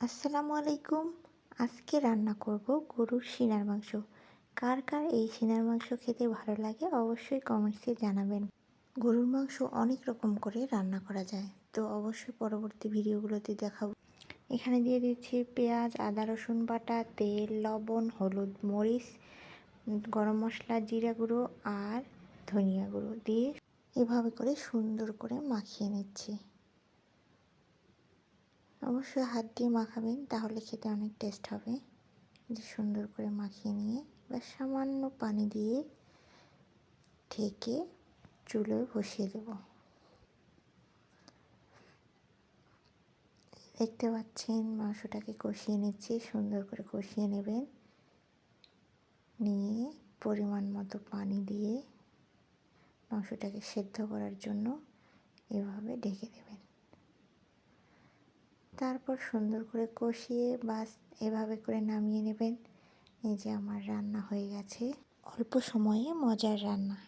আসসালামু আলাইকুম। আজকে রান্না করব গরুর সিনার মাংস। কার কার এই সিনার মাংস খেতে ভালো লাগে অবশ্যই কমেন্টসে জানাবেন। গরুর মাংস অনেক রকম করে রান্না করা যায়, তো অবশ্যই পরবর্তী ভিডিওগুলোতে দেখাবো। এখানে দিয়ে দিচ্ছি পেঁয়াজ, আদা, রসুন বাটা, তেল, লবণ, হলুদ, মরিচ, গরম মশলা, জিরা গুঁড়ো আর ধনিয়া গুঁড়ো দিয়ে এভাবে করে সুন্দর করে মাখিয়ে নিচ্ছি। অবশ্যই হাত দিয়ে মাখাবেন, তাহলে খেতে অনেক টেস্ট হবে। যে সুন্দর করে মাখিয়ে নিয়ে বা সামান্য পানি দিয়ে ঢেকে চুলোয় বসিয়ে দেব। দেখতে পাচ্ছেন, মাংসটাকে কষিয়ে নিচ্ছি, সুন্দর করে কষিয়ে নেবেন। নিয়ে পরিমাণ মতো পানি দিয়ে মাংসটাকে সেদ্ধ করার জন্য এভাবে ঢেকে দেবেন। তারপর সুন্দর করে কষিয়ে বাস এভাবে করে নামিয়ে নেবেন। এই যে আমার রান্না হয়ে গেছে। অল্প সময়ে মজার রান্না।